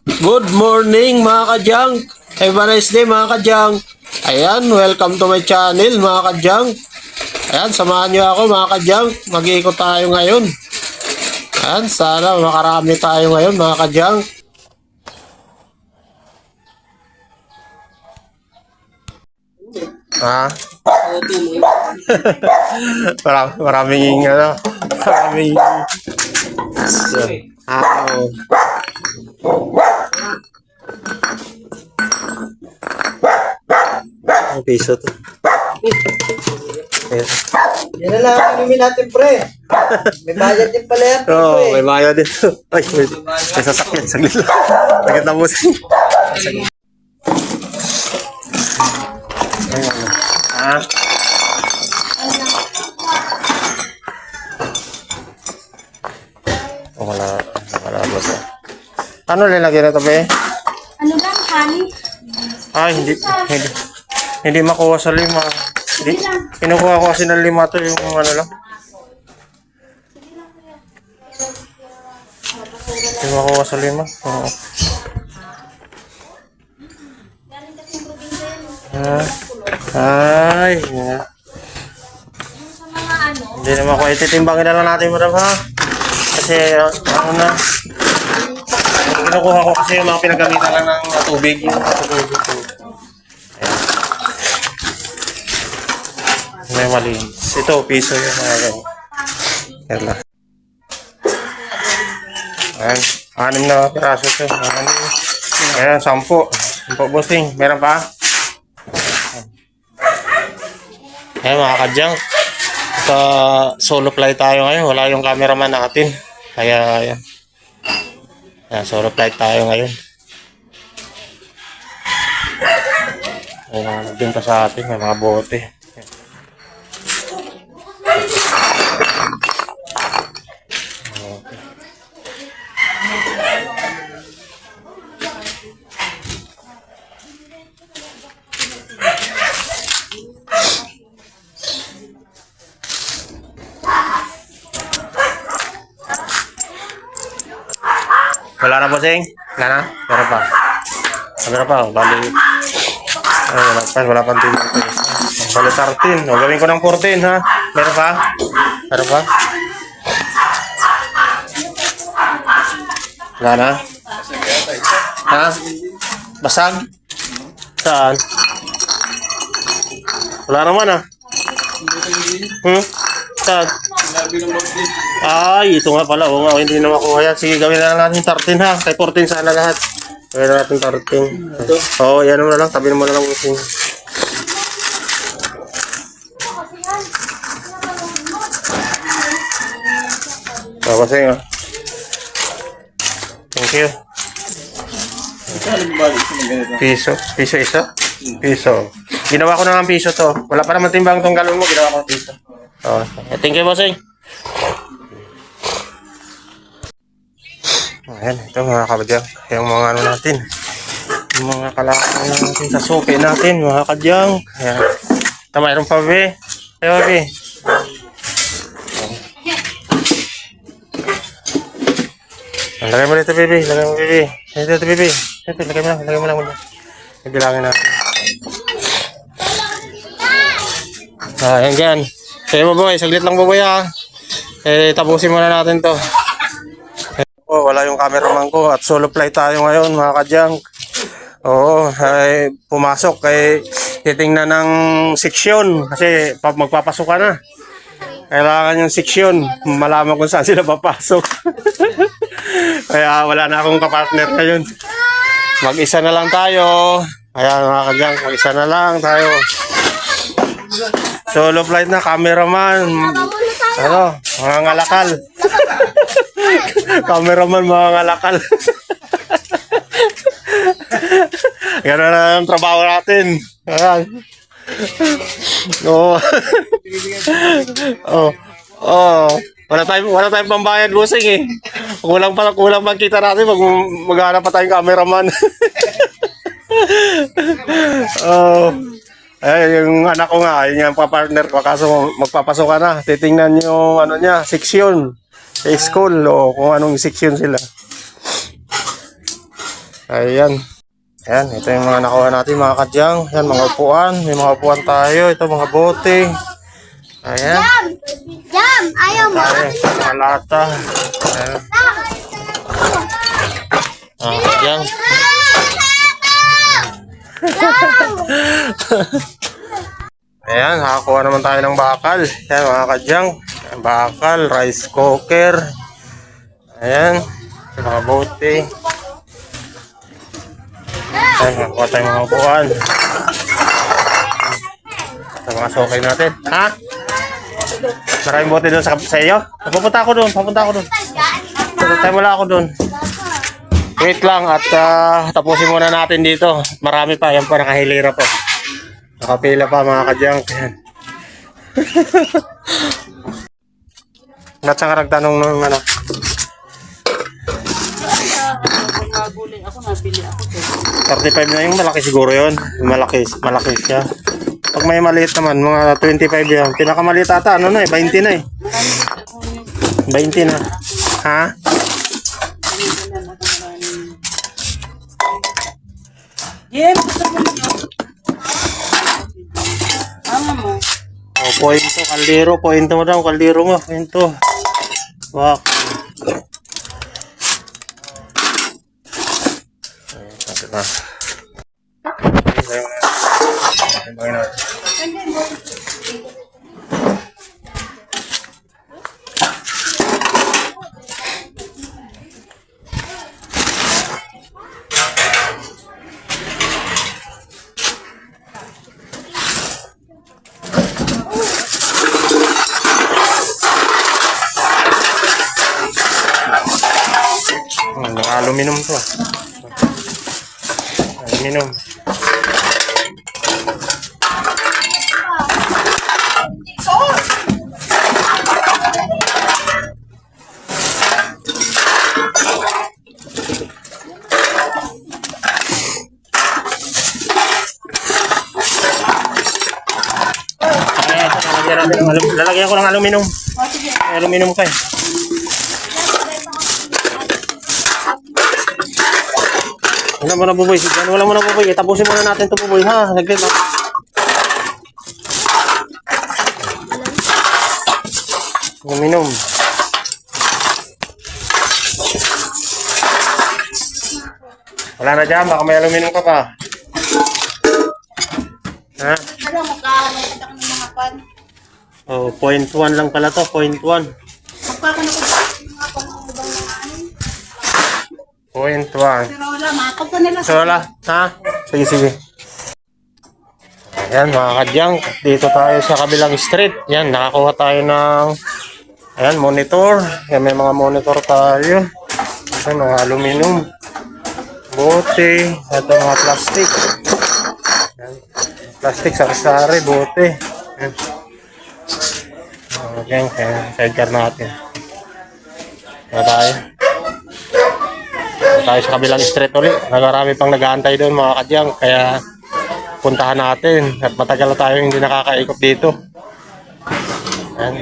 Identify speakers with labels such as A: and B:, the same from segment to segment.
A: Good morning mga kadyang. Have a nice day mga kadyang. Ayan, welcome to my channel mga kadyang. Ayan, samahan niyo ako mga kadyang. Mag-iikot tayo ngayon. Ayan, sana makarami tayo ngayon mga kadyang. Ha? Maram, maraming ano, maraming Ah, oh. Ang piso to. Ayan.
B: Yan na lang ang inumin natin, pre. May bayad din pala yan, pre.
A: Oo, oh, may mayo din. Ay, may, may sasakyan. Saglit lang. Saglit na musik. Saglit. Ayan. Ah. Ano lalagyan na to, be?
C: Ano lang, honey?
A: Ay, hindi, hindi, hindi makuha sa lima. Hindi, kinukuha ko kasi ng lima to yung ano lang. Hindi makuha sa lima. Oo. Ah, ay.
C: Sa mga ano,
A: hindi naman ko ititimbangin na lang natin madam ha. Kasi uh, ano na, kinukuha ko kasi yung mga pinagamitan lang ng tubig. Yung tubig. May mali. Ito, piso yung mga ganyan. Yan lang. Ayan. Anim na piraso ito. Anim. Ayan, sampu. Sampu bossing. Meron pa? Ayan mga kadyang. Sa solo flight tayo ngayon. Wala yung cameraman natin. Kaya ayan. Ayan, solo flight tayo ngayon. Ayan, nandun pa sa atin. May mga bote. Wala na bossing? Wala na? Meron pa. Meron pa. Bali. Ay, wala pa. Wala tingin ko. Bali 13. O, gawin ko ng 14 ha. Meron pa? Meron pa? Wala na? Ha? Basag? Saan? Wala naman ah. Hmm? Saan? Ay, ito nga pala. Oo nga, hindi na makuha yan. Sige, gawin na lang natin 13 ha. Kay 14 sana lahat. Gawin na natin 13. Oo, oh, yan mo na lang. Tabi mo na lang using. Oh, kasi nga. Thank you. Piso. Piso isa? Piso. Ginawa ko na ng piso to. Wala pa naman timbang tong galon mo. Ginawa ko ng piso. Oh, thank you, bossing. Ayan, ito mga kabadyang. Yung mga ano natin. Yung mga kalakang natin sa suki natin, mga kadyang. Ayan. Ito, mayroon pa, be. Ayo, be. Ayan. Lagay mo dito, baby. Lagay mo, baby. Dito, dito, baby. Dito, lagay mo lang. Lagay mo lang. Ibilangin natin. Ah, ayan dyan. Kaya mo, boy. Saglit lang, boy, ha. Eh, tapusin muna natin to. Wala yung cameraman ko at solo flight tayo ngayon mga kadyang. Oo, ay pumasok kay titingnan ng seksyon kasi pa- magpapasok ka na. Kailangan yung seksyon, malaman kung saan sila papasok. Kaya wala na akong kapartner ngayon. Mag-isa na lang tayo. Kaya mga kadyang, mag-isa na lang tayo. Solo flight na, cameraman. Ano, mga ngalakal. Cameraman mga ngalakal. Ganun na ang trabaho natin. Ayan. Oo. oh. Oh. Wala tayong wala tayong pambayad busing eh. Kulang pa kulang pa kita natin pag maghanap pa tayong cameraman. oh. Eh, yung anak ko nga, yun yung pa-partner ko. Kaso magpapasok ka na, titingnan yung ano niya, seksyon. Sa school, o kung anong seksyon sila. Ayan. Ayan, ito yung mga nakuha natin mga kadyang. Ayan, mga upuan. May mga upuan tayo. Ito mga bote. Ayan.
C: Jam! Jam! Ayaw mo!
A: Tayo, mga lata. Ayan. Ah, kadyang. Ayan, nakakuha naman tayo ng bakal. Ayan, mga kadyang. Ayan, Bakal, rice cooker. Ayan, mga bote. Ayan, nakakuha tayo ng mga upuan. Ito mga sokay natin. Ha? Maraming bote doon sa, sa iyo? Pupunta ako doon, pupunta ako doon. Tayo wala ako doon. Wait lang at ah, tapusin muna natin dito. Marami pa, yan pa nakahilira po. Nakapila pa mga kadyang. Yan. Ba't saan ka nagtanong nung ano?
D: Ako nabili ako to.
A: 35 na yung malaki siguro yon Malaki, malaki siya. Pag may maliit naman, mga 25 yan. Pinakamaliit ata, ano na eh, 20 na eh. 20 na. Ha?
D: Jem, gusto mo nyo? Ama mo.
A: O, oh, pointo, kaldero, pointo mo daw, kaldero mo, pointo. Wak. Ayun, natin na. Ayun, ayun, ayun natin. Hmm, aluminum to. Kaya ito, lalagyan ko ng aluminum. Aluminum ka Wala mo na buboy. Yan, wala mo na buboy. Tapusin muna natin ito buboy ha. Saglit lang. Uminom. Wala na dyan. Baka may aluminum ka pa. Ha?
D: Ano, magkakaroon kita ng mga pan.
A: Oh, point one lang pala to. Point one.
D: Magkakaroon
A: Point one. So, wala. Ha? Sige, sige. Ayan, mga kadyang. Dito tayo sa kabilang street. Yan, nakakuha tayo ng ayan, monitor. Yan, may mga monitor tayo. Ayan, mga aluminum. Bote. Ito, mga plastic. Ayan, plastic, sari-sari, bote. Ayan. Ayan, kaya sidecar natin. Ayan tayo. Tayo sa kabilang street ulit. Nagarami pang nag-aantay doon mga kadyang. Kaya puntahan natin. At matagal na tayo hindi nakakaikot dito. Ayan.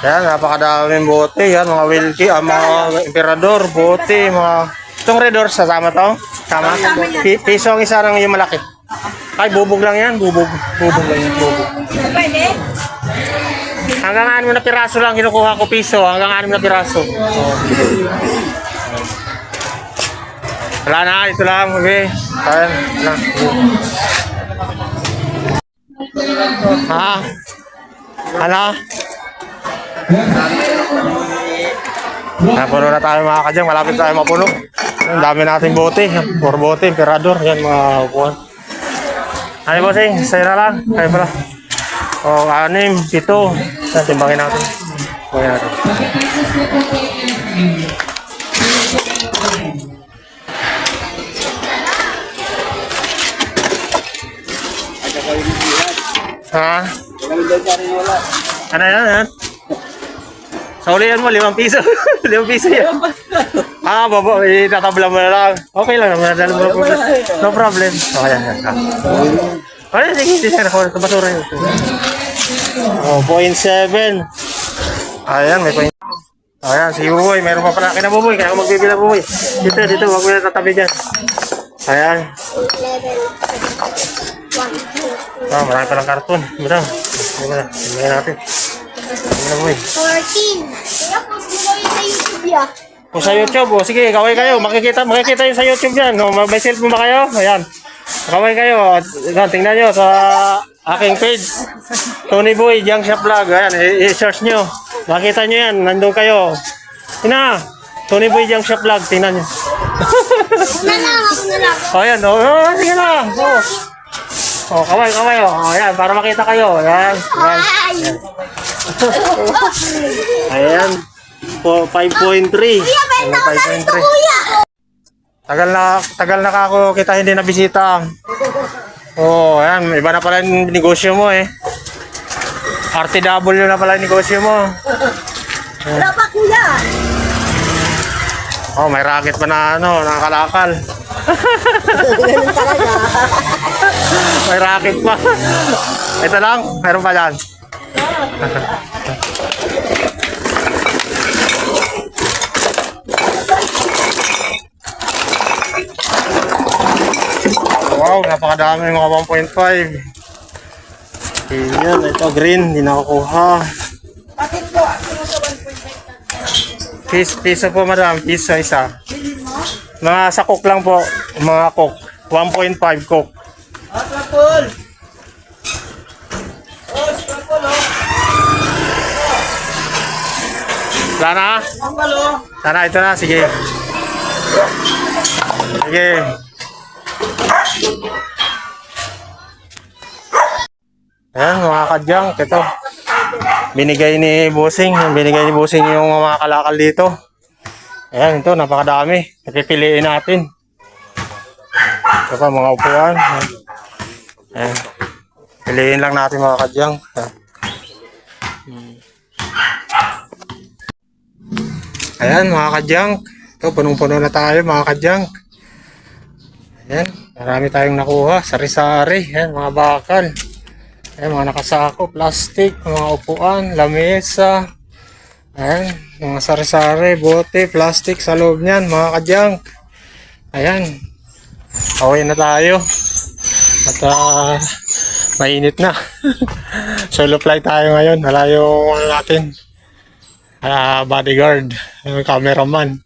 A: Yan, napakadaming bote. Yan, mga wilkie, ah, mga emperador, bote, mga... Itong red doors, sasama to? Tama? Pi- piso ang isa ng yung malaki. Ay, bubog lang yan. Bubog. Bubog lang yan. Bubog.
D: Pwede?
A: Hanggang anim na piraso lang kinukuha ko piso. Hanggang anim na piraso. Oh. Wala na, ito lang. Okay. Ayan, lang. Ha? Ano? Napuno na tayo mga kadyang. Malapit tayo mapuno. Ang dami nating bote. Four bote, emperador. Yan mga upuan. Ay, bossing. Sa'yo na lang. Kaya pala. O, anim, pito. Yan, timbangin natin. Timbangin natin. Ha? Ano yan, yan? Sa ulihan mo, limang piso. limang piso yan. ah, babo, itatabla mo na lang. Okay lang naman, dahil mo problem. No problem. Okay, yan, yan. Ah. Ay, sige, sa basura yun. Oh, 0.7. Ayan, may point. Ayan, si Buboy. Meron pa pala. Kina Buboy. Kaya ako magbibila Buboy. Dito, dito. Huwag mo na tatabi dyan. Ayan. Ah, marami palang karton. Madam. Tingnan natin. Tingnan Buboy.
C: 14. Kaya post mo kayo sa YouTube
A: YouTube, oh, sige, kaway kayo. Makikita, makikita yun sa YouTube yan. No? May cellphone ba kayo? Ayan. Kaway kayo. Ayan, tingnan nyo sa aking page. Tony Boy, Young Shop Vlog. Ayan, i-search nyo. Makita nyo yan. Nandun kayo. Tina, Tony Boy, Young Shop Vlog. Tingnan nyo.
C: Ako na lang, ako na lang.
A: O, ayan. O, oh, sige na. O, oh, kaway, kaway. O, oh, ayan, para makita kayo. Ayan. Ayan.
C: Ay!
A: Ayan. Po, 5.3.
C: Kuya, benta ko na rin to, kuya!
A: Tagal na, tagal na ka ako kita hindi na bisita. Oo, oh, ayan, iba na pala yung negosyo mo eh. RTW na pala yung negosyo mo.
C: Wala pa, kuya.
A: Oh, may racket pa na ano, nakakalakal.
B: Ganun talaga.
A: may racket pa. Ito lang, meron pa dyan. Wow, napakadami mga 1.5. Ayan, ito green, hindi nakukuha.
D: Bakit po? Sino sa 1.5?
A: Piso, piso po madam, piso isa. Mga sa cook lang po, mga cook. 1.5 cook.
B: Ah, Trapol! Oh, Trapol, oh.
A: Wala na?
B: Trapol, oh.
A: Ito na, sige. Sige. Ayan, mga kadyang, ito. Binigay ni Busing, binigay ni Busing yung mga kalakal dito. Ayan, ito, napakadami. Napipiliin natin. Ito pa, mga upuan. Ayan. Piliin lang natin mga kadyang. Ayan. Mga kadyang. Ito, punong-puno na tayo, mga kadyang. Ayan, marami tayong nakuha. Sari-sari. Ayan, mga bakal. Ayan, mga nakasako, plastic, mga upuan, lamesa. Ayan, mga sari-sari, bote, plastic sa loob niyan, mga kadyang. Ayan. Away na tayo. At ah, mainit na. Solo flight tayo ngayon. Malayo natin. Ah, bodyguard, yung cameraman.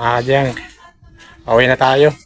A: Mga kadyang. Away na tayo.